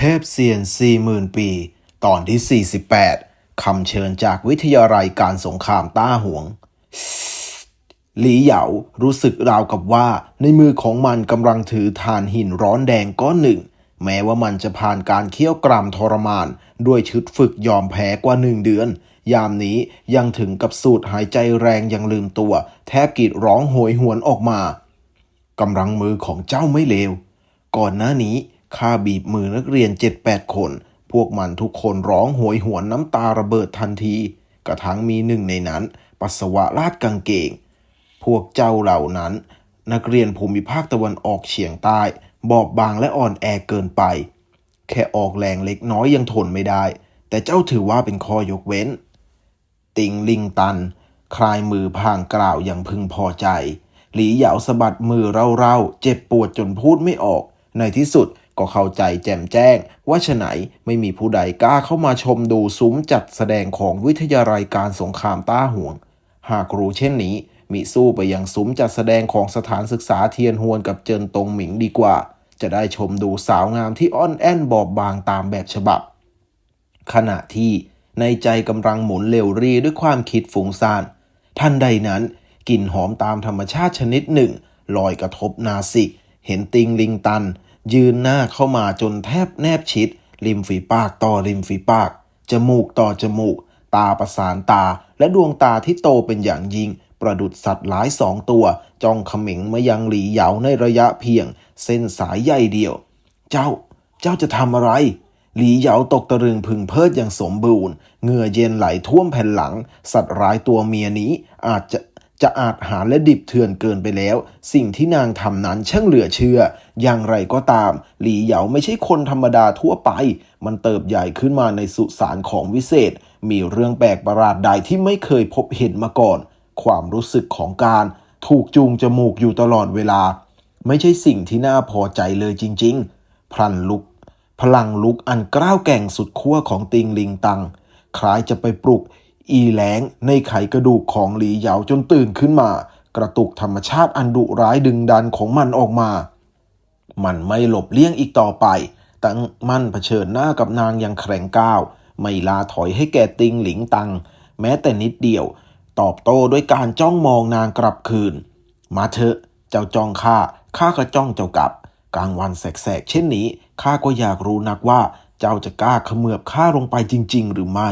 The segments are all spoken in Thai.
เทพเซียนสี่หมื่นปี ตอนที่ 48 คำเชิญจากวิทยาลัยการสงครามต้าหวง หลีเหยารู้สึกราวกับว่าในมือของมันกำลังถือถ่านหินร้อนแดงก้อนหนึ่ง แม้ว่ามันจะผ่านการเคี่ยวกรามทรมาน ด้วยชุดฝึกยอมแพ้กว่าหนึ่งเดือน ยามนี้ยังถึงกับสูดหายใจแรงยังลืมตัว แทบกรีดร้องโหยหวนออกมากำลังมือของเจ้าไม่เลว ก่อนหน้านี้ ข้าบีบมือนักเรียน 7-8 คน พวกมันทุกคนร้องโหยหวนน้ำตาระเบิดทันที กระทั่งมีหนึ่งในนั้น ปัสสาวะราดกางเกง พวกเจ้าเหล่านั้น นักเรียนภูมิภาคตะวันออกเฉียงใต้ บอบบางและอ่อนแอเกินไป แค่ออกแรงเล็กน้อยยังทนไม่ได้ แต่เจ้าถือว่าเป็นข้อยกเว้น ติงลิงตัน คลายมือพางกล่าวอย่างพึงพอใจ หลีเหยาสะบัดมือเร่าๆเจ็บปวดจนพูดไม่ออก ในที่สุด ก็เข้าใจแจ่มแจ้ง ว่าฉไหนไม่มีผู้ใดกล้าเข้ามาชมดูซุ้มจัดแสดงของวิทยาลัยการสงครามต้าห่วง หากรู้เช่นนี้ มิสู้ไปยังซุ้มจัดแสดงของสถานศึกษาเทียนฮวนกับเจินตงหมิงดีกว่า จะได้ชมดูสาวงามที่อ่อนแอนบอบบางตามแบบฉบับ ขณะที่ในใจกำลังหมุนเร็วรีด้วยความคิดฟุ้งซ่านทันใดนั้นกลิ่นหอมตามธรรมชาติชนิดหนึ่งลอยกระทบนาสิกเห็นติงลิงตัน ยืนหน้าเข้ามาจนแทบแนบชิด ริมฝีปากต่อริมฝีปาก จมูกต่อจมูก ตาประสานตา และดวงตาที่โตเป็นอย่างยิ่ง ประดุดสัตว์หลายสองตัว จ้องเขม็งมายังหลีเหยาในระยะเพียง เส้นสายใยเดียว เจ้า เจ้าจะทำอะไรหลีเหยาตกตะลึงพึงเพิดอย่างสมบูรณ์ เหงื่อเย็นไหลท่วมแผ่นหลัง สัตว์ร้ายตัวเมียนี้อาจจะ จะอาจหาและดิบเถื่อนเกินไปแล้ว สิ่งที่นางทำนั้นช่างเหลือเชื่อ อย่างไรก็ตาม หลีเหยาไม่ใช่คนธรรมดาทั่วไป มันเติบใหญ่ขึ้นมาในสุสานของวิเศษ มีเรื่องแปลกประหลาดใดที่ไม่เคยพบเห็นมาก่อน ความรู้สึกของการถูกจูงจมูกอยู่ตลอดเวลา ไม่ใช่สิ่งที่น่าพอใจเลยจริง ๆ พลันลุก พลังลุกอันกล้าวแก่งสุดขั้วของติงลิงตัง คล้ายจะไปปลุก อีแหลงในไขกระดูกของหลีเหยาจนตื่นขึ้นมา กระตุกธรรมชาติอันดุร้ายดึงดันของมันออกมา มันไม่หลบเลี่ยงอีกต่อไป ตั้งมั่นเผชิญหน้ากับนางอย่างแข็งก้าว ไม่ลาถอยให้แก่ติงหลิงตัง แม้แต่นิดเดียว ตอบโต้ด้วยการจ้องมองนางกลับคืน มาเถอะ เจ้าจ้องข้าข้าก็จ้องเจ้ากลับ กลางวันแสกๆเช่นนี้ข้าก็อยากรู้นักว่า เจ้าจะกล้าเขมือบข้าลงไปจริง ๆ หรือไม่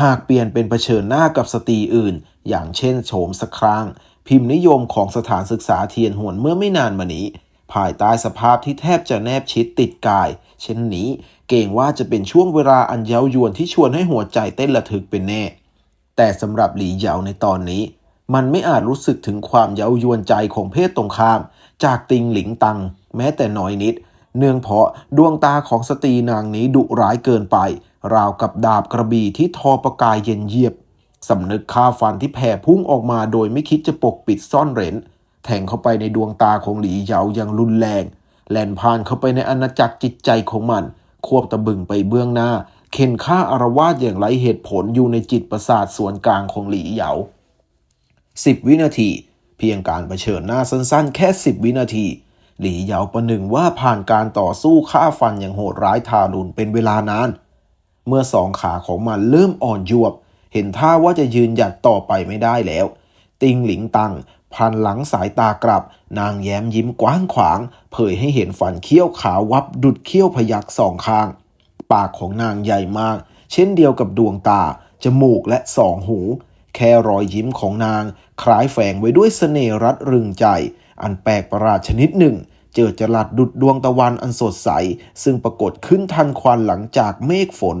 หากเปลี่ยนเป็นเผชิญหน้ากับสตรีอื่น อย่างเช่นโฉมสครางพิมพ์นิยมของสถานศึกษาเทียนหวนเมื่อไม่นานมานี้ ภายใต้สภาพที่แทบจะแนบชิดติดกาย เช่นนี้เก่งว่าจะเป็นช่วงเวลาอันเย้ายวนที่ชวนให้หัวใจเต้นระทึกเป็นแน่ แต่สำหรับหลีเหยาในตอนนี้ มันไม่อาจรู้สึกถึงความเย้ายวนใจของเพศตรงข้าม จากติงหลิงตัง แม้แต่น้อยนิด เนื่องเพราะดวงตาของสตรีนางนี้ดุร้ายเกินไป ราวกับดาบกระบี่ที่ทอประกายเย็นเยียบสำนึกฆ่าฟันที่แผ่พุ่งออกมาโดยไม่คิดจะปกปิดซ่อนเร้นแทงเข้าไปในดวงตาของหลีเหยาอย่างรุนแรง แล่นผ่านเข้าไปในอาณาจักรจิตใจของมัน ควบตะบึงไปเบื้องหน้า เข็นฆ่าอารวาสอย่างไรเหตุผลอยู่ในจิตประสาทส่วนกลางของหลีเหยา10วินาที เพียงการเผชิญหน้าสั้นๆ แค่10วินาที หลีเหยาประหนึ่งว่าผ่านการต่อสู้ฆ่าฟันอย่างโหดร้ายทารุณเป็นเวลานาน เมื่อสองขาของมันเริ่มอ่อนยวบ เห็นท่าว่าจะยืนหยัดต่อไปไม่ได้แล้ว ติงหลิงตังพันหลังสายตากลับ นางแย้มยิ้มกว้างขวาง เผยให้เห็นฟันเขี้ยวขาววับดุดเขี้ยวพยักสองข้าง ปากของนางใหญ่มาก เช่นเดียวกับดวงตา จมูกและสองหู แค่รอยยิ้มของนาง คล้ายแฝงไว้ด้วยเสน่ห์รัดรึงใจ อันแปลกประหลาดชนิดหนึ่ง เจอจรัดดุดดวงตะวันอันสดใส ซึ่งปรากฏขึ้นทันควันหลังจากเมฆฝน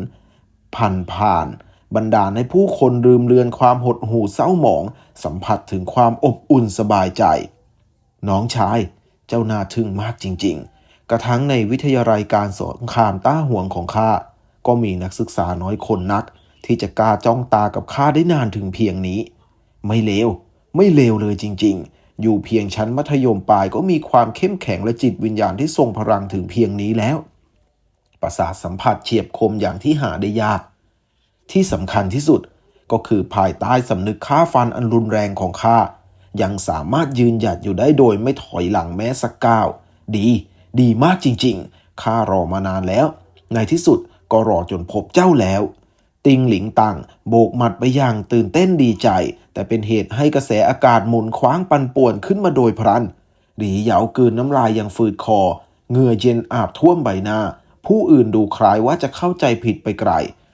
ผ่านผ่านบรรดาให้ผู้คนลืมเลือนความหดหู่เศร้าหมอง สัมผัสถึงความอบอุ่นสบายใจ น้องชาย เจ้าน่าทึ่งมากจริง ๆ กระทั่งในวิทยาลัยการสงครามต้าห่วงของข้าก็มีนักศึกษาน้อยคนนัก ที่จะกล้าจ้องตากับข้าได้นานถึงเพียงนี้ ไม่เลวไม่เลวเลยจริง ๆ อยู่เพียงชั้นมัธยมปลายก็มีความเข้มแข็งและจิตวิญญาณที่ทรงพลังถึงเพียงนี้แล้ว ประสาทสัมผัสเฉียบคมอย่างที่หาได้ยาก ที่สำคัญที่สุดก็คือภายใต้สำนึกฆ่าฟันอันรุนแรงของข้ายังสามารถยืนหยัดอยู่ได้โดยไม่ถอยหลังแม้สักก้าว ดี ดีมากจริงๆข้ารอมานานแล้ว ในที่สุดก็รอจนพบเจ้าแล้ว ติงหลิงตังโบกหมัดไปอย่างตื่นเต้นดีใจ แต่เป็นเหตุให้กระแสอากาศหมุนคว้างปันป่วนขึ้นมาโดยพลันหลีเหยากืนน้ำลายอย่างฝืดคอเหงื่อเย็นอาบท่วมใบหน้า ผู้อื่นดูคล้ายว่าจะเข้าใจผิดไปไกล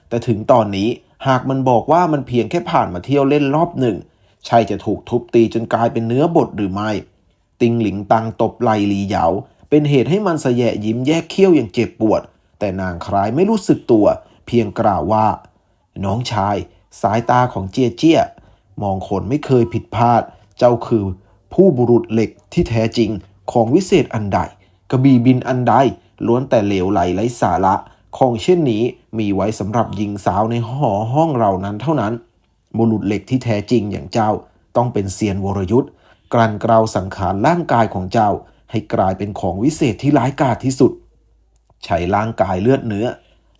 แต่ถึงตอนนี้หากมันบอกว่ามันเพียงแค่ผ่านมาเที่ยวเล่นรอบหนึ่งใช่จะถูกทุบตีจนกลายเป็นเนื้อบดหรือไม่ ติงหลิงตังตบไหลหลีเหยา เป็นเหตุให้มันสะแยะยิ้มแยกเขี้ยวอย่างเจ็บปวด แต่นางคล้ายไม่รู้สึกตัว เพียงกล่าวว่า น้องชาย สายตาของเจียเจียมองคนไม่เคยผิดพลาด เจ้าคือผู้บุรุษเหล็กที่แท้จริงของวิเศษอันใด กระบี่บินอันใดล้วนแต่เหลวไหลไร้สาระ ของเช่นนี้มีไว้สำหรับหญิงสาวในหอห้องเรานั้นเท่านั้น บุรุษเหล็กที่แท้จริงอย่างเจ้าต้องเป็นเซียนวรยุทธ์กลั่นกลาวสังขารร่างกายของเจ้า ให้กลายเป็นของวิเศษที่ร้ายกาจที่สุดใช้ร่างกายเลือดเนื้อ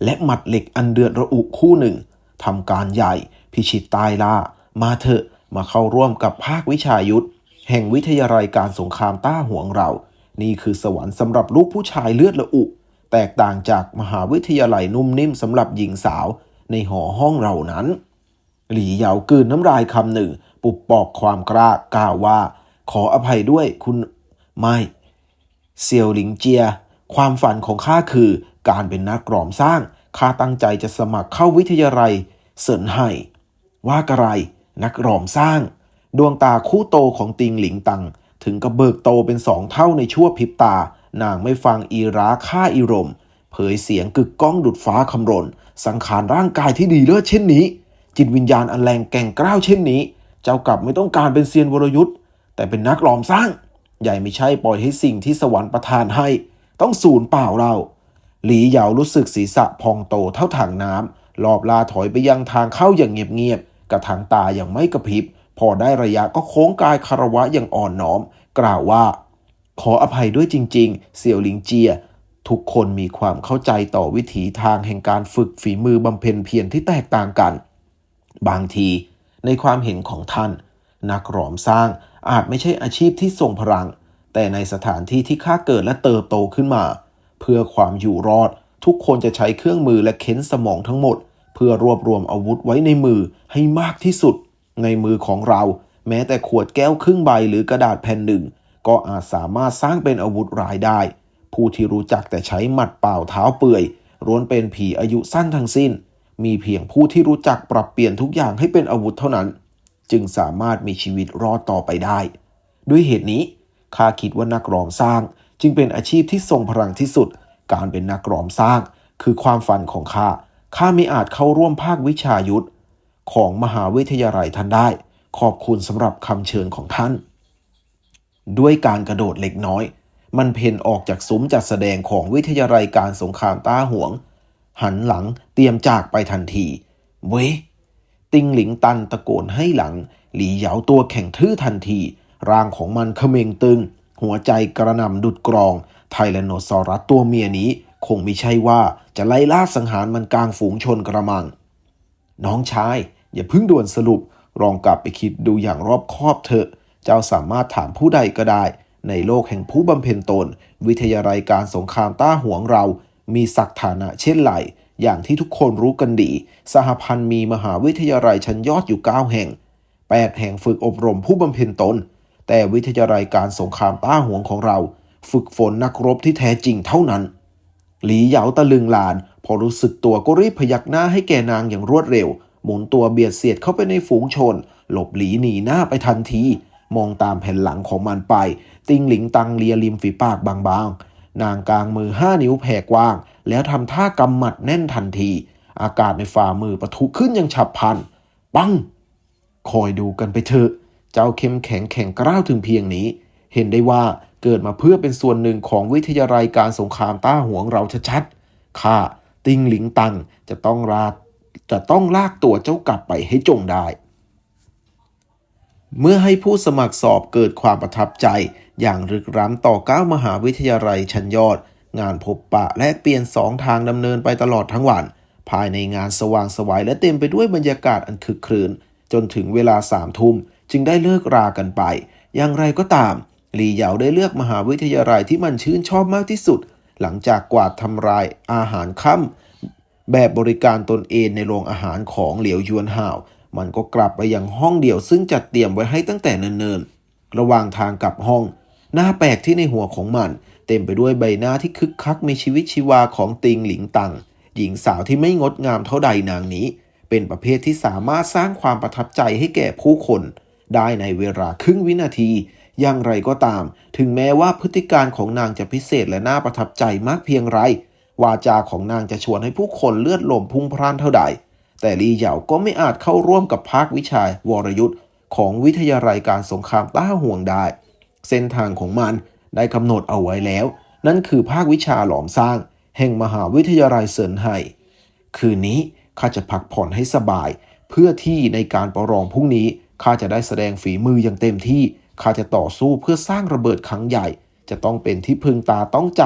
และหมัดเหล็กอันเดือดระอุคู่หนึ่ง ทำการใหญ่ พิชิตตายล่า มาเถอะมาเข้าร่วมกับภาควิชายุทธ แห่งวิทยาลัยการสงครามต้าห่วงเรา นี่คือสวรรค์สำหรับลูกผู้ชายเลือดระอุ แตกต่างจากมหาวิทยาลัยนุ่มนิ่มสำหรับหญิงสาว ในหอห้องเรานั้น หลี่เหยากืนน้ำลายคำหนึ่ง ปุบปอกความกล้ากล่าวว่า ขออภัยด้วยคุณไม่เซียวหลิงเจีย ความฝันของข้าคือการเป็นนักกรอมสร้าง ข้าตั้งใจจะสมัครเข้าวิทยาลัยเสินไห่ว่ากระไร นักรอมสร้าง ดวงตาคู่โตของติงหลิงตัง ถึงกับเบิกโตเป็นสองเท่าในชั่วพริบตา นางไม่ฟังอีราค่าอีรม เผยเสียงกึกก้องดุดฟ้าคำรน สังขารร่างกายที่ดีเลิศเช่นนี้ จิตวิญญาณอันแรงแก่งกล้าวเช่นนี้ เจ้ากลับไม่ต้องการเป็นเซียนวรยุทธ์แต่เป็นนักหลอมสร้าง ใหญ่ไม่ใช่ปล่อยให้สิ่งที่สวรรค์ประทานให้ ต้องสูญเปล่าเรา หลีเหยารู้สึกศีรษะพองโตเท่าถังน้ำรอบลาถอยไปยังทางเข้าอย่างเงียบๆกระถางตาอย่างไม่กระพริบ พอได้ระยะก็โค้งกายคารวะอย่างอ่อนน้อม กล่าวว่า ขออภัยด้วยจริง ๆ เสี่ยวหลิงเจีย ทุกคนมีความเข้าใจต่อวิถีทางแห่งการฝึกฝีมือบำเพ็ญเพียรที่แตกต่างกัน บางทีในความเห็นของท่าน นักหลอมสร้างอาจไม่ใช่อาชีพที่ทรงพลัง แต่ในสถานที่ที่ข้าเกิดและเติบโตขึ้นมา เพื่อความอยู่รอด ทุกคนจะใช้เครื่องมือและเค้นสมองทั้งหมด เพื่อรวบรวมอาวุธไว้ในมือให้มากที่สุด ในมือของเรา แม้แต่ขวดแก้วครึ่งใบหรือกระดาษแผ่นหนึ่ง ก็อาจสามารถสร้างเป็นอาวุธร้ายได้ ผู้ที่รู้จักแต่ใช้หมัดเปล่าเท้าเปื่อยล้วนเป็นผีอายุสั้นทั้งสิ้น มีเพียงผู้ที่รู้จักปรับเปลี่ยนทุกอย่างให้เป็นอาวุธเท่านั้น จึงสามารถมีชีวิตรอดต่อไปได้ ด้วยเหตุนี้ข้าคิดว่านักร้องสร้าง จึงเป็นอาชีพที่ทรงพลังที่สุด การเป็นนักร้องสร้าง คือความฝันของข้า ข้าไม่อาจเข้าร่วมภาควิชายุทธของมหาวิทยาลัยท่านได้ ขอบคุณสำหรับคำเชิญของท่าน ด้วยการกระโดดเล็กน้อย มันเพ่นออกจากซุ้มจัดแสดงของวิทยาลัยการสงครามต้าหวง หันหลังเตรียมจากไปทันที เว้ยติงหลิงตันตะโกนให้หลัง หลีเหยาตัวแข็งทื่อทันที ร่างของมันเขม็งตึง หัวใจกระหน่ำดุดกรอง ไทแรนโนซอรัสตัวเมียนี้ คงไม่ใช่ว่าจะไล่ล่าสังหารมันกลางฝูงชนกระมัง น้องชาย อย่าพิ่งด่วนสรุปลองกลับไปคิดดูอย่างรอบคอบเถอะ เจ้าสามารถถามผู้ใดก็ได้ ในโลกแห่งผู้บำเพ็ญตน วิทยาลัยการสงครามต้าหวงเรา มีศักฐานะเช่นไรอย่างที่ทุกคนรู้กันดี สหพันธ์มีมหาวิทยาลัยชั้นยอดอยู่ 9 แห่ง 8 แห่งฝึกอบรมผู้บำเพ็ญตน แต่วิทยาลัยการสงครามต้าหวงของเรา ฝึกฝนนักรบที่แท้จริงเท่านั้น หลีเหยาตะลึงลาน พอรู้สึกตัวก็รีบพยักหน้าให้แกนางอย่างรวดเร็ว หมุนตัวเบียดเสียดเข้าไปในฝูงชน หลบหลีหนีหน้าไปทันที มองตามแผ่นหลังของมันไป ติงหลิงตังเลียริมฝีปากบางๆ นางกลางมือห้านิ้วแผ่กว้าง แล้วทำท่ากำหมัดแน่นทันที อากาศในฝ่ามือปะทุขึ้นอย่างฉับพลัน ปัง คอยดูกันไปเถอะ เจ้าเข้มแข็งแข็งกร้าวถึงเพียงนี้ เห็นได้ว่าเกิดมาเพื่อเป็นส่วนหนึ่งของวิทยาลัยการสงครามต้าหวงเราชัดๆ ข้าติงหลิงตังจะต้องลาจะต้องลากตัวเจ้ากลับไปให้จงได้ เมื่อให้ผู้สมัครสอบเกิดความประทับใจ อย่างรึกร้ำต่อเก้ามหาวิทยาลัยชั้นยอด งานพบปะและเปลี่ยนสองทางดำเนินไปตลอดทั้งวัน ภายในงานสว่างสวายและเต็มไปด้วยบรรยากาศอันคึกครื้นจนถึงเวลาสามทุ่ม จึงได้เลิกรากันไป อย่างไรก็ตามหลีเหยาได้เลือกมหาวิทยาลัยที่มันชื่นชอบมากที่สุด หลังจากกวาดทำลายอาหารค่ำแบบบริการตนเองในโรงอาหารของเหลียวยวนห่าว มันก็กลับไปยังห้องเดี่ยวซึ่งจัดเตรียมไว้ให้ตั้งแต่เนิ่นๆ ระหว่างทางกลับห้อง หน้าแปลกที่ในหัวของมัน เต็มไปด้วยใบหน้าที่คึกคักมีชีวิตชีวาของติงหลิงตัง หญิงสาวที่ไม่งดงามเท่าใดนางนี้ เป็นประเภทที่สามารถสร้างความประทับใจให้แก่ผู้คน ได้ในเวลาครึ่งวินาที อย่างไรก็ตาม ถึงแม้ว่าพฤติการของนางจะพิเศษและน่าประทับใจมากเพียงไร วาจาของนางจะชวนให้ผู้คนเลือดลมพุ่งพล่านเท่าใด แต่ลีเหยาก็ไม่อาจเข้าร่วมกับภาควิชาวรยุทธ์ของวิทยาลัยการสงครามต้าห่วงได้ เส้นทางของมันได้กำหนดเอาไว้แล้ว นั่นคือภาควิชาหลอมสร้าง แห่งมหาวิทยาลัยเซินไห่คืนนี้ข้าจะพักผ่อนให้สบาย เพื่อที่ในการประลองพรุ่งนี้ ข้าจะได้แสดงฝีมืออย่างเต็มที่ ข้าจะต่อสู้เพื่อสร้างระเบิดครั้งใหญ่ จะต้องเป็นที่พึงตาต้องใจ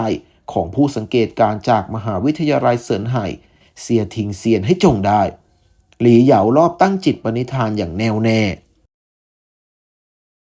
ของผู้สังเกตการจากมหาวิทยาลัยเซินไห่ เสียทิงเซียนให้จงได้ หลีเหยารอบตั้งจิตปณิธานอย่างแน่วแน่